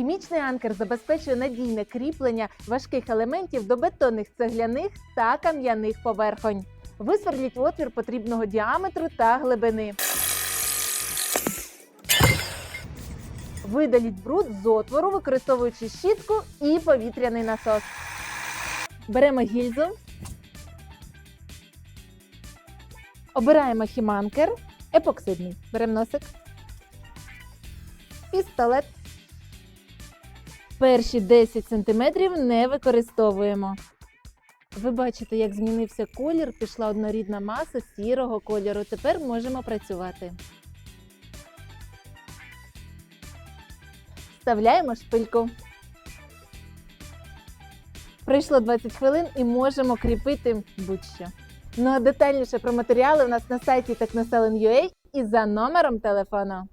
Хімічний анкер забезпечує надійне кріплення важких елементів до бетонних цегляних та кам'яних поверхонь. Висверліть отвір потрібного діаметру та глибини. Видаліть бруд з отвору, використовуючи щітку і повітряний насос. Беремо гільзу. Обираємо хіманкер. Епоксидний. Беремо носик. Пістолет. Перші 10 см не використовуємо. Ви бачите, як змінився колір, пішла однорідна маса сірого кольору. Тепер можемо працювати. Вставляємо шпильку. Пройшло 20 хвилин і можемо кріпити будь-що. Ну а детальніше про матеріали у нас на сайті technoselin.ua і за номером телефону.